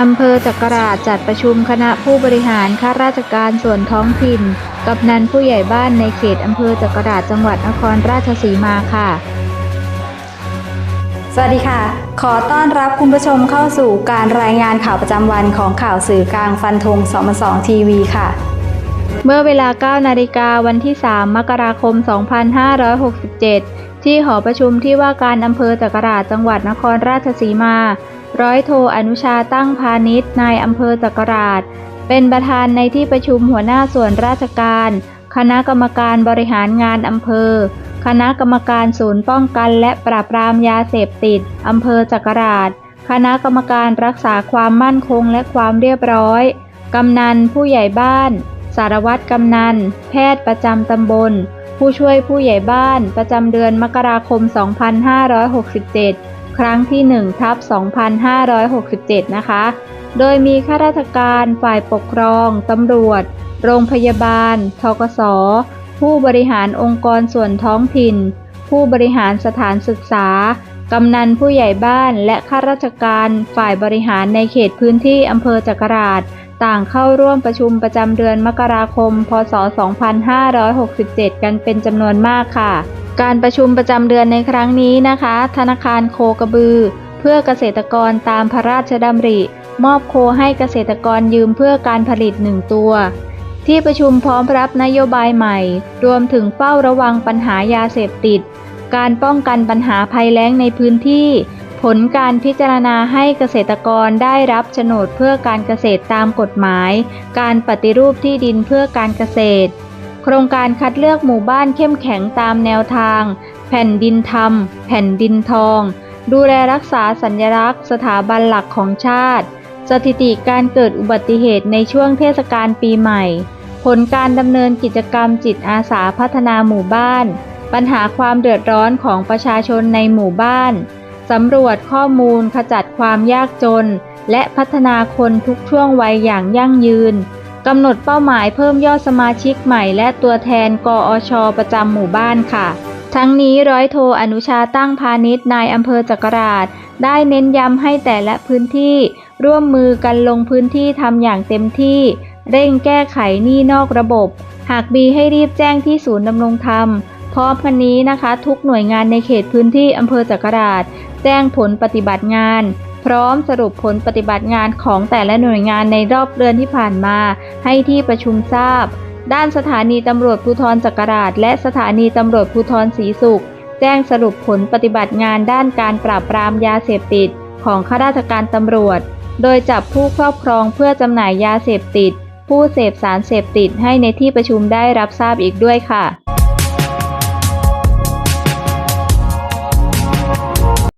อำเภอจักราชจัดประชุมคณะผู้บริหารข้าราชการส่วนท้องถิ่นกับนันผู้ใหญ่บ้านในเขตอำเภอจักราชจังหวัดนครราชสีมาค่ะ สวัสดีค่ะ ขอต้อนรับคุณผู้ชมเข้าสู่การรายงานข่าวประจำวันของข่าวสื่อกลางฟันธงสมสองทีวีค่ะ เมื่อเวลา 9 นาฬิกาวันที่ 3 มกราคม 2567 ที่หอประชุมที่ว่าการอำเภอจักราชจังหวัดนครราชสีมา ร้อยโทอนุชาตั้งพาณิชย์นายอำเภอจักราช เป็นประธานในที่ประชุมหัวหน้าส่วนราชการ คณะกรรมการบริหารงานอำเภอ คณะกรรมการศูนย์ป้องกันและปราบปรามยาเสพติดอำเภอจักราช คณะกรรมการรักษาความมั่นคงและความเรียบร้อย กำนันผู้ใหญ่บ้าน สารวัตรกำนัน แพทย์ประจำตำบล ผู้ช่วยผู้ใหญ่บ้านประจำเดือนมกราคม 2567 ครั้งที่1ทับ2567 นะคะ โดยมีข้าราชการฝ่ายปกครอง ตำรวจ โรงพยาบาล ทกสผู้บริหารองค์กรส่วนท้องถิ่น ผู้บริหารสถานศึกษา กำนันผู้ใหญ่บ้านและข้าราชการฝ่ายบริหารในเขตพื้นที่อำเภอจักราช ต่างเข้าร่วมประชุมประจำเดือนมกราคม พศ 2567 กันเป็นจำนวนมากค่ะ การประชุมประจำเดือนในครั้งนี้นะคะ ธนาคารโคกระบือ เพื่อเกษตรกรตามพระราชดำริ มอบโคให้เกษตรกรยืมเพื่อการผลิตหนึ่งตัว ที่ประชุมพร้อมรับนโยบายใหม่ รวมถึงเฝ้าระวังปัญหายาเสพติด การป้องกันปัญหาภัยแล้งในพื้นที่ ผลการพิจารณาให้เกษตรกรได้รับโฉนดเพื่อการเกษตรตามกฎหมาย การปฏิรูปที่ดินเพื่อการเกษตร โครงการคัดเลือกหมู่บ้านเข้มแข็งตามแนวทาง แผ่นดินธรรม แผ่นดินทอง ดูแลรักษาสัญลักษณ์สถาบันหลักของชาติ สถิติการเกิดอุบัติเหตุในช่วงเทศกาลปีใหม่ ผลการดำเนินกิจกรรมจิตอาสาพัฒนาหมู่บ้าน ปัญหาความเดือดร้อนของประชาชนในหมู่บ้าน สำรวจข้อมูลขจัดความยากจน และพัฒนาคนทุกช่วงวัยอย่างยั่งยืนกำหนดเป้าหมายเพิ่มยอดสมาชิกใหม่และตัวแทนกอช ประจำหมู่บ้านค่ะ ทั้งนี้ร้อยโทอนุชาตั้งพาณิชย์นายอำเภอจักราช ได้เน้นย้ำให้แต่ละพื้นที่ ร่วมมือกันลงพื้นที่ทำอย่างเต็มที่ เร่งแก้ไขหนี้นอกระบบ หากมีให้รีบแจ้งที่ศูนย์ดำรงธรรม พร้อมกันนี้นะคะ ทุกหน่วยงานในเขตพื้นที่อำเภอจักราชแจ้งผลปฏิบัติงาน พร้อมสรุปผลปฏิบัติงานของแต่ละหน่วยงานในรอบเดือนที่ผ่านมา ให้ที่ประชุมทราบ ด้านสถานีตำรวจภูธรจักราช และสถานีตำรวจภูธรศรีสุข แจ้งสรุปผลปฏิบัติงานด้านการปราบปรามยาเสพติด ของข้าราชการตำรวจ โดยจับผู้ครอบครองเพื่อจำหน่ายยาเสพติด ผู้เสพสารเสพติดให้ในที่ประชุมได้รับทราบอีกด้วยค่ะ